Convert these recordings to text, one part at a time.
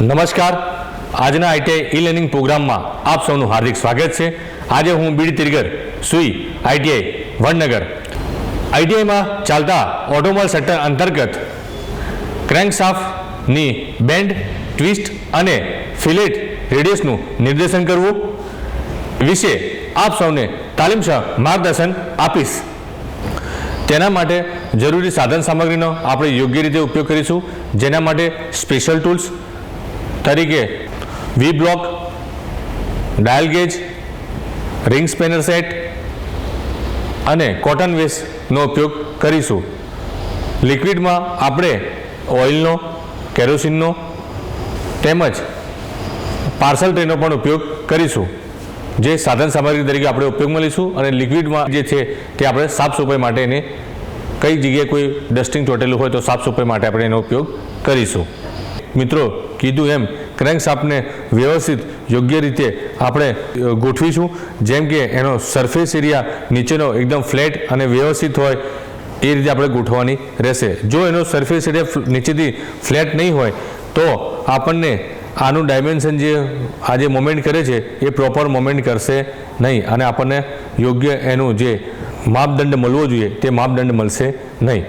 નમસ્કાર. આજના ITI e learning પ્રોગ્રામમાં આપ સૌનું હાર્દિક સ્વાગત છે. આજે હું બીડી તિરગર સુઈ આઈટીઆઈ વડનગર. આઈટીઆઈમાં ચાલતા ઓટોમોબાઈલ સેક્ટર અંતર્ગત ક્રેન્કશાફ્ટની બેન્ડ, ટ્વિસ્ટ અને ફિલેટ રેડિયસનું નિર્દેશન કરવું વિશે આપ સૌને તાલીમસહ માર્ગદર્શન આપીશ. તેના માટે જરૂરી સાધન સામગ્રીનો આપણે યોગ્ય રીતે ઉપયોગ કરીશું. જેના માટે સ્પેશિયલ ટૂલ્સ તરીકે V block dial gauge ring spanner set અને કોટન વેસ્ટનો ઉપયોગ કરીશું. લિક્વિડમાં આપણે ઓઇલનો કેરોસીનનો તેમજ પાર્સલ ટ્રેનો પણ ઉપયોગ કરીશું. જે સાધન સામગ્રી તરીકે આપણે ઉપયોગમાં લઈશું અને લિક્વિડમાં જે છે તે આપણે સાફ સફાઈ માટે એને કઈ જગ્યાએ કોઈ ડસ્ટિંગ ચોટેલું હોય તો સાફ સફાઈ માટે આપણે એનો ઉપયોગ કરીશું. મિત્રો, કીધું એમ ક્રેન્ક આપને વ્યવસ્થિત, યોગ્ય રીતે આપણે ગોઠવીશું. જેમ કે એનો સરફેસ એરિયા નીચેનો એકદમ ફ્લેટ અને વ્યવસ્થિત હોય, એ રીતે આપણે ગોઠવવાની રહેશે. જો એનો સરફેસ એરિયા નીચેથી ફ્લેટ નહીં હોય, તો આપણને આનું ડાયમેન્શન જે આજે મોમેન્ટ કરે છે, એ પ્રોપર મોમેન્ટ કરશે નહીં. અને આપણને યોગ્ય એનું જે માપદંડ મળવો જોઈએ, તે માપદંડ મળશે નહીં.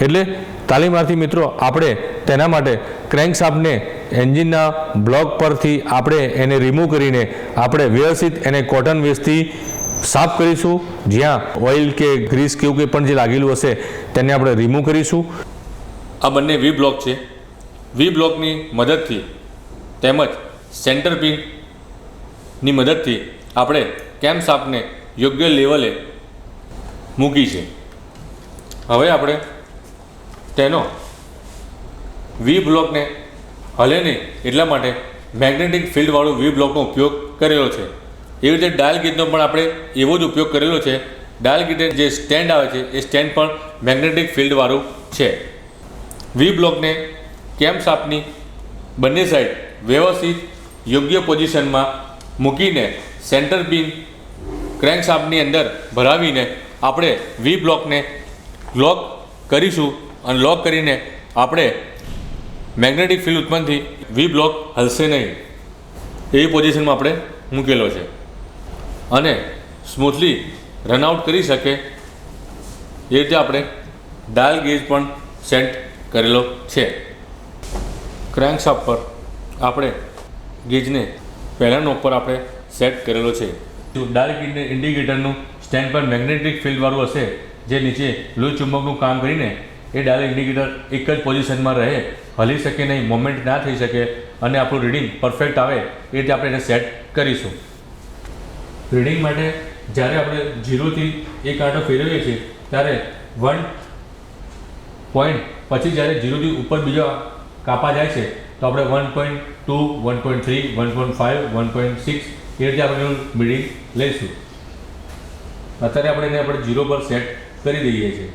એટલે તાલીમાર્થી મિત્રો, આપણે તેના માટે ક્રેન્ક શાફ્ટને એન્જિનના બ્લોક પરથી આપણે એને રિમૂવ કરીને આપણે વ્યવસ્થિત એને કોટન વેસ્ટથી સાફ કરીશું. જ્યાં ઓઇલ કે ગ્રીસ કે એવું કંઈ પણ જે લાગેલું હશે તેને આપણે રિમૂવ કરીશું. આ બંને વી બ્લોક છે. વી બ્લોકની મદદથી તેમજ સેન્ટર પિનની મદદથી આપણે કેમ સાપને યોગ્ય લેવલે મૂકી છે. હવે આપણે તેનો વી બ્લોકને હલે નહીં એટલા માટે મેગ્નેટિક ફિલ્ડવાળું વી બ્લોકનો ઉપયોગ કરેલો છે. એવી રીતે ડાયલ ગીટનો પણ આપણે એવો જ ઉપયોગ કરેલો છે. ડાયલ ગીટ જે સ્ટેન્ડ આવે છે, એ સ્ટેન્ડ પણ મેગ્નેટિક ફિલ્ડવાળું છે. વી બ્લોકને કેમ્પ સાપની બંને સાઈડ વ્યવસ્થિત યોગ્ય પોઝિશનમાં મૂકીને સેન્ટર પિન ક્રેન્ક સાપની અંદર ભરાવીને આપણે વી બ્લોકને લોક કરીશું. અને લોક કરીને આપણે મેગ્નેટિક ફિલ્ડ ઉત્પન્નથી વી બ્લોક હલશે નહીં. એવી પોઝિશનમાં આપણે મૂકેલો છે. અને સ્મૂથલી રનઆઉટ કરી શકે એ રીતે આપણે ડાયલ ગેજ પણ સેટ કરેલો છે. ક્રેન્ક શાફ્ટ પર આપણે ગેજને પહેલાંનો નોક પર આપણે સેટ કરેલો છે. ડાયલ ગેજને ઇન્ડિકેટરનું સ્ટેન્ડ પર મેગ્નેટિક ફિલ્ડવાળું હશે, જે નીચે લોહી ચુંબકનું કામ કરીને એ ડાયલ ઇન્ડિકેટર એક જ પોઝિશનમાં રહે, હલી શકે નહીં મોમેન્ટ ના થઈ શકે અને આપણું રીડિંગ પરફેક્ટ આવે, એ રીતે આપણે એને સેટ કરીશું. રીડિંગ માટે જ્યારે આપણે ઝીરોથી એક આંટો ફેરવીએ છીએ, ત્યારે વન પોઈન્ટ પછી જ્યારે ઝીરોથી ઉપર બીજો કાપા જાય છે, તો આપણે one point two one point three one point five one point six એ રીતે આપણે એનું રીડિંગ લઈશું. અત્યારે આપણે એને આપણે ઝીરો પર સેટ કરી દઈએ છીએ.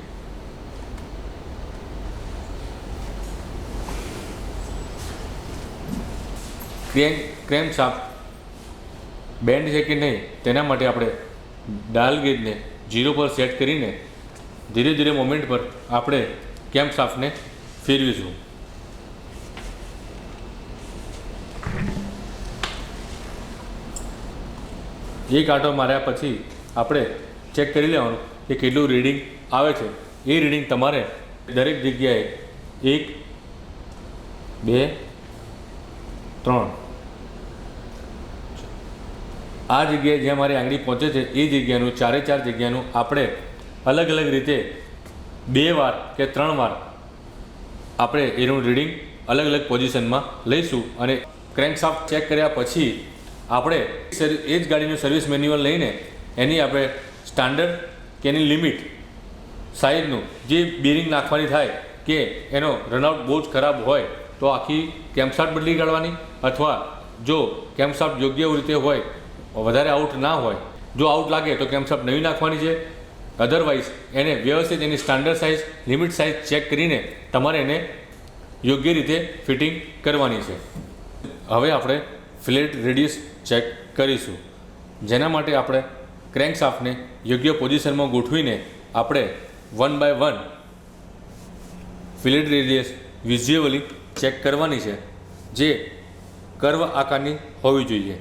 ક્રેન ક્રેમ શાપ બેન્ડ છે કે નહીં, તેના માટે આપણે ડાયલ ગેજને જીરો પર સેટ કરીને ધીરે ધીરે મોમેન્ટ પર આપણે કેમ્પ સાફને ફેરવીશું. એક આંટો માર્યા પછી આપણે ચેક કરી લેવાનું કે કેટલું રીડિંગ આવે છે. એ રીડિંગ તમારે દરેક જગ્યાએ એક, બે, ત્રણ આ જગ્યાએ જ્યાં મારી આંગળી પહોંચે છે, એ જગ્યાનું, ચારે ચાર જગ્યાનું આપણે અલગ અલગ રીતે બે વાર કે ત્રણ વાર આપણે એનું રીડિંગ અલગ અલગ પોઝિશનમાં લઈશું અને ક્રેન્કશાફ્ટ ચેક કર્યા પછી આપણે એ જ ગાડીનું સર્વિસ મેન્યુઅલ લઈને એની આપણે સ્ટાન્ડર્ડ કે એની લિમિટ સાઈઝનું જે બેરિંગ નાખવાની થાય કે એનો રનઆઉટ બહુ જ ખરાબ હોય તો આખી કેમ્પસાટ બદલી કાઢવાની અથવા જો કેમ્પસાટ યોગ્ય રીતે હોય વધારે આઉટ ના હોય. જો આઉટ લાગે તો કેમ્પસાટ નવી નાખવાની છે? અધરવાઇઝ એને વ્યવસ્થિત એની standard size limit size check કરીને તમારે એને યોગ્ય રીતે ફિટિંગ કરવાની છે. હવે આપણે ફ્લેટ રેડિયસ ચેક કરીશું. જેના માટે આપણે ક્રેન્ક શાફ્ટને યોગ્ય પોઝિશનમાં ગોઠવીને આપણે one by one fillet radius visually check કરવાની છે, જે કર્વ આકારની હોવી જોઈએ.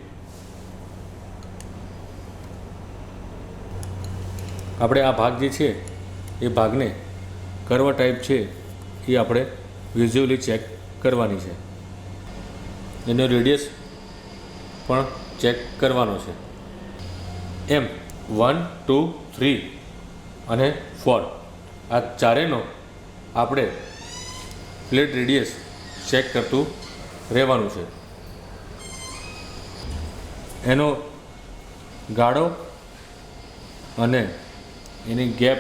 આપણે આ ભાગ જે છે, એ ભાગને કર્વ ટાઈપ છે, એ આપણે વિઝ્યુઅલી ચેક કરવાની છે. એનો રેડિયસ પણ ચેક કરવાનો છે. એમ વન ટુ થ્રી અને ફોર આ ચારેનો આપણે પ્લેટ રેડિયસ ચેક કરતું રહેવાનું છે. એનો ગાળો અને એની ગેપ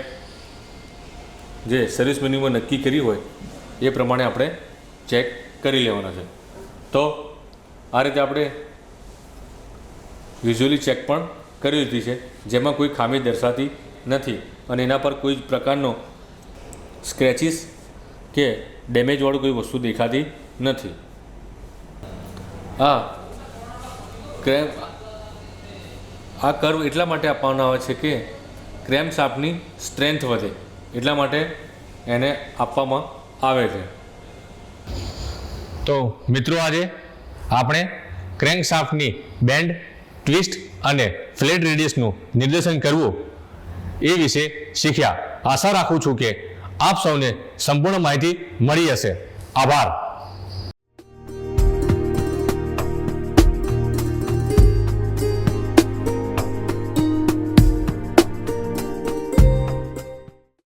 જે સર્વિસ મેન્યુમાં નક્કી કરી હોય, એ પ્રમાણે આપણે ચેક કરી લેવાના છે. તો આ રીતે આપણે વિઝ્યુઅલી ચેક પણ કરી લીધી છે, જેમાં કોઈ ખામી દર્શાતી નથી અને એના પર કોઈ જ પ્રકારનો સ્ક્રેચીસ કે ડેમેજવાળું કોઈ વસ્તુ દેખાતી નથી. આ ક્રેમ, આ કર્વ એટલા માટે આપવાના આવે છે કે ક્રેમ સાપની સ્ટ્રેન્થ વધે, એટલા માટે એને આપવામાં આવે છે. તો મિત્રો આજે આપણે ક્રેન્ક સાફની બેન્ડ, ટ્વિસ્ટ અને ફ્લેટ રેડિયસનું નિર્દેશન કરવું એ વિશે શીખ્યા. આશા રાખું છું કે આપ સૌને સંપૂર્ણ માહિતી મળી હશે. આભાર.